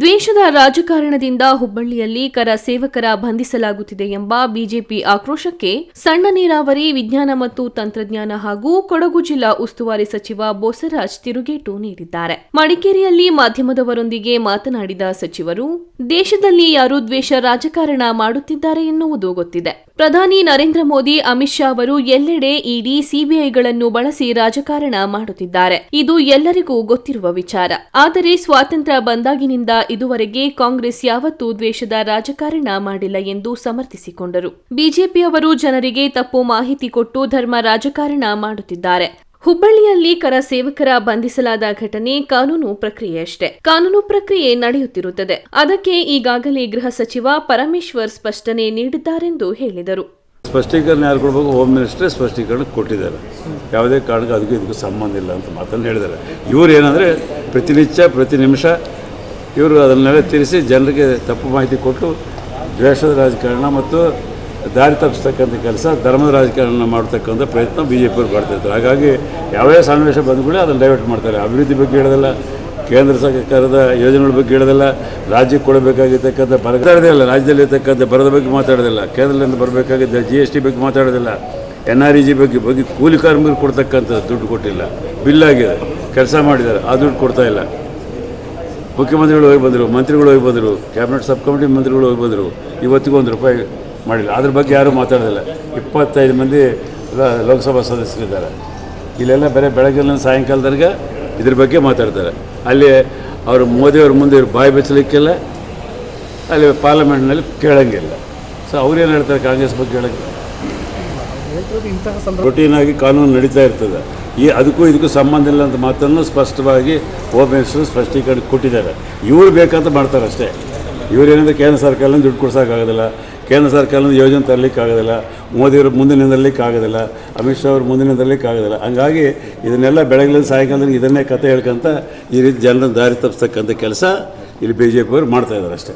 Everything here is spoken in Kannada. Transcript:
ದ್ವೇಷದ ರಾಜಕಾರಣದಿಂದ ಹುಬ್ಬಳ್ಳಿಯಲ್ಲಿ ಕರ ಸೇವಕರ ಬಂಧಿಸಲಾಗುತ್ತಿದೆ ಎಂಬ ಬಿಜೆಪಿ ಆಕ್ರೋಶಕ್ಕೆ ಸಣ್ಣ ನೀರಾವರಿ, ವಿಜ್ಞಾನ ಮತ್ತು ತಂತ್ರಜ್ಞಾನ ಹಾಗೂ ಕೊಡಗು ಜಿಲ್ಲಾ ಉಸ್ತುವಾರಿ ಸಚಿವ ಬೋಸರಾಜ್ ತಿರುಗೇಟು ನೀಡಿದ್ದಾರೆ. ಮಡಿಕೇರಿಯಲ್ಲಿ ಮಾಧ್ಯಮದವರೊಂದಿಗೆ ಮಾತನಾಡಿದ ಸಚಿವರು, ದೇಶದಲ್ಲಿ ಯಾರು ದ್ವೇಷ ರಾಜಕಾರಣ ಮಾಡುತ್ತಿದ್ದಾರೆ ಎನ್ನುವುದು ಗೊತ್ತಿದೆ. ಪ್ರಧಾನಿ ನರೇಂದ್ರ ಮೋದಿ, ಅಮಿತ್ ಶಾ ಅವರು ಎಲ್ಲೆಡೆ ಇಡಿ ಸಿಬಿಐಗಳನ್ನು ಬಳಸಿ ರಾಜಕಾರಣ ಮಾಡುತ್ತಿದ್ದಾರೆ. ಇದು ಎಲ್ಲರಿಗೂ ಗೊತ್ತಿರುವ ವಿಚಾರ. ಆದರೆ ಸ್ವಾತಂತ್ರ್ಯ ಬಂದಾಗಿನಿಂದ ಇದುವರೆಗೆ ಕಾಂಗ್ರೆಸ್ ಯಾವತ್ತೂ ದ್ವೇಷದ ರಾಜಕಾರಣ ಮಾಡಿಲ್ಲ ಎಂದು ಸಮರ್ಥಿಸಿಕೊಂಡರು. ಬಿಜೆಪಿಯವರು ಜನರಿಗೆ ತಪ್ಪು ಮಾಹಿತಿ ಕೊಟ್ಟು ಧರ್ಮ ರಾಜಕಾರಣ ಮಾಡುತ್ತಿದ್ದಾರೆ. ಹುಬ್ಬಳ್ಳಿಯಲ್ಲಿ ಕರ ಸೇವಕರ ಬಂಧಿಸಲಾದ ಘಟನೆ ಕಾನೂನು ಪ್ರಕ್ರಿಯೆಯಷ್ಟೇ ಕಾನೂನು ಪ್ರಕ್ರಿಯೆ ನಡೆಯುತ್ತಿರುತ್ತದೆ. ಅದಕ್ಕೆ ಈಗಾಗಲೇ ಗೃಹ ಸಚಿವ ಪರಮೇಶ್ವರ್ ಸ್ಪಷ್ಟನೆ ನೀಡಿದ್ದಾರೆಂದು ಹೇಳಿದರು. ಸ್ಪಷ್ಟೀಕರಣ ಯಾರು ಕೊಡಬೇಕು? ಹೋಮ್ ಮಿನಿಸ್ಟ್ರೇ ಸ್ಪಷ್ಟೀಕರಣ ಕೊಟ್ಟಿದ್ದಾರೆ. ಯಾವುದೇ ಕಾರಣಕ್ಕೂ ಅದಕ್ಕೂ ಇದಕ್ಕೂ ಸಂಬಂಧ ಇಲ್ಲ ಅಂತ ಮಾತನ್ನು ಹೇಳಿದ್ದಾರೆ. ಇವರು ಏನಂದರೆ ಪ್ರತಿನಿತ್ಯ, ಪ್ರತಿ ನಿಮಿಷ ಇವರು ಅದನ್ನೆಲ್ಲ ತಿಳಿಸಿ ಜನರಿಗೆ ತಪ್ಪು ಮಾಹಿತಿ ಕೊಟ್ಟು ದ್ವೇಷದ ರಾಜಕಾರಣ ಮತ್ತು ದಾರಿ ತಪ್ಪಿಸ್ತಕ್ಕಂಥ ಕೆಲಸ ಧರ್ಮದ ರಾಜಕಾರಣ ಮಾಡ್ತಕ್ಕಂಥ ಪ್ರಯತ್ನ ಬಿ ಜೆ ಪಿಯವರು ಮಾಡ್ತಾಯಿರ್ತಾರೆ ಹಾಗಾಗಿ ಯಾವ್ಯಾವ ಸನ್ನಿವೇಶ ಬಂದ್ಕೊಳ್ಳಿ ಅದನ್ನು ಡೈವರ್ಟ್ ಮಾಡ್ತಾರೆ. ಅಭಿವೃದ್ಧಿ ಬಗ್ಗೆ ಹೇಳೋದಿಲ್ಲ, ಕೇಂದ್ರ ಸರ್ಕಾರದ ಯೋಜನೆಗಳ ಬಗ್ಗೆ ಹೇಳೋದಿಲ್ಲ, ರಾಜ್ಯಕ್ಕೆ ಕೊಡಬೇಕಾಗಿರ್ತಕ್ಕಂಥ ಮಾತಾಡೋದಿಲ್ಲ ರಾಜ್ಯದಲ್ಲಿ ಇರ್ತಕ್ಕಂಥ ಬರದ ಬಗ್ಗೆ ಮಾತಾಡೋದಿಲ್ಲ. ಕೇಂದ್ರದಿಂದ ಬರಬೇಕಾಗಿದ್ದ ಜಿ ಎಸ್ ಟಿ ಬಗ್ಗೆ ಮಾತಾಡೋದಿಲ್ಲ. ಎನ್ ಆರ್ ಇ ಜಿ ಬಗ್ಗೆ ಬಗ್ಗೆ ಕೂಲಿ ಕಾರ್ಮಿಕರು ಕೊಡ್ತಕ್ಕಂಥ ದುಡ್ಡು ಕೊಟ್ಟಿಲ್ಲ. ಬಿಲ್ ಆಗಿದೆ. ಕೆಲಸ ಮಾಡಿದ್ದಾರೆ. ಆ ದುಡ್ಡು ಕೊಡ್ತಾ ಇಲ್ಲ. ಮುಖ್ಯಮಂತ್ರಿಗಳು ಹೋಗಿ ಬಂದರು, ಮಂತ್ರಿಗಳು ಹೋಗಿ ಬಂದರು ಕ್ಯಾಬಿನೆಟ್ ಸಬ್ ಕಮಿಟಿ ಮಂತ್ರಿಗಳು ಹೋಗಿ ಬಂದರು. ಇವತ್ತಿಗೂ ಒಂದು ರೂಪಾಯಿ ಮಾಡಿಲ್ಲ. ಅದ್ರ ಬಗ್ಗೆ ಯಾರೂ ಮಾತಾಡೋದಿಲ್ಲ. ಇಪ್ಪತ್ತೈದು ಮಂದಿ ಲೋಕಸಭಾ ಸದಸ್ಯರಿದ್ದಾರೆ. ಇಲ್ಲೆಲ್ಲ ಬೇರೆ ಬೆಳಗ್ಗೆಲ್ಲ ಸಾಯಂಕಾಲದವರೆಗೆ ಇದ್ರ ಬಗ್ಗೆ ಮಾತಾಡ್ತಾರೆ. ಅಲ್ಲಿ ಅವರು ಮೋದಿಯವ್ರ ಮುಂದೆ ಇವ್ರು ಬಾಯಿ ಬೆಚ್ಚಲಿಕ್ಕಿಲ್ಲ. ಅಲ್ಲಿ ಪಾರ್ಲಿಮೆಂಟ್ನಲ್ಲಿ ಕೇಳಂಗಿಲ್ಲ. ಸೊ ಅವ್ರೇನು ಹೇಳ್ತಾರೆ ಕಾಂಗ್ರೆಸ್ ಬಗ್ಗೆ ಹೇಳೋಂಗಿಲ್ಲ ರೊಟೀನಾಗಿ ಕಾನೂನು ನಡೀತಾ ಇರ್ತದೆ. ಈ ಅದಕ್ಕೂ ಇದಕ್ಕೂ ಸಂಬಂಧ ಇಲ್ಲ ಅಂತ ಮಾತನ್ನು ಸ್ಪಷ್ಟವಾಗಿ ಹೋಮ್ ಮಿನಿಸ್ಟರ್ ಸ್ಪಷ್ಟೀಕರಣ ಕೊಟ್ಟಿದ್ದಾರೆ. ಇವರು ಬೇಕಂತ ಮಾಡ್ತಾರೆ ಅಷ್ಟೇ ಇವರೇನಂದ್ರೆ ಕೇಂದ್ರ ಸರ್ಕಾರದಿಂದ ದುಡ್ಡು ಕೊಡ್ಸೋಕ್ಕಾಗೋದಿಲ್ಲ. ಕೇಂದ್ರ ಸರ್ಕಾರದಿಂದ ಯೋಜನೆ ತರಲಿಕ್ಕಾಗೋದಿಲ್ಲ. ಮೋದಿಯವರು ಮುಂದಿನಿಂದಲಿಕ್ಕೆ ಆಗೋದಿಲ್ಲ ಅಮಿತ್ ಶಾ ಅವರು ಮುಂದೆ ಆಗೋದಿಲ್ಲ ಹಂಗಾಗಿ ಇದನ್ನೆಲ್ಲ ಬೆಳಗ್ಲಿಂದ ಸಾಯಂಕಾಲದಲ್ಲಿ ಇದನ್ನೇ ಕತೆ ಹೇಳ್ಕೊಂತ ಈ ರೀತಿ ಜನರನ್ನು ದಾರಿ ತಪ್ಪಿಸ್ತಕ್ಕಂಥ ಕೆಲಸ ಇಲ್ಲಿ ಬಿ ಜೆ ಪಿಯವರು ಮಾಡ್ತಾಯಿದ್ದಾರೆ ಅಷ್ಟೇ.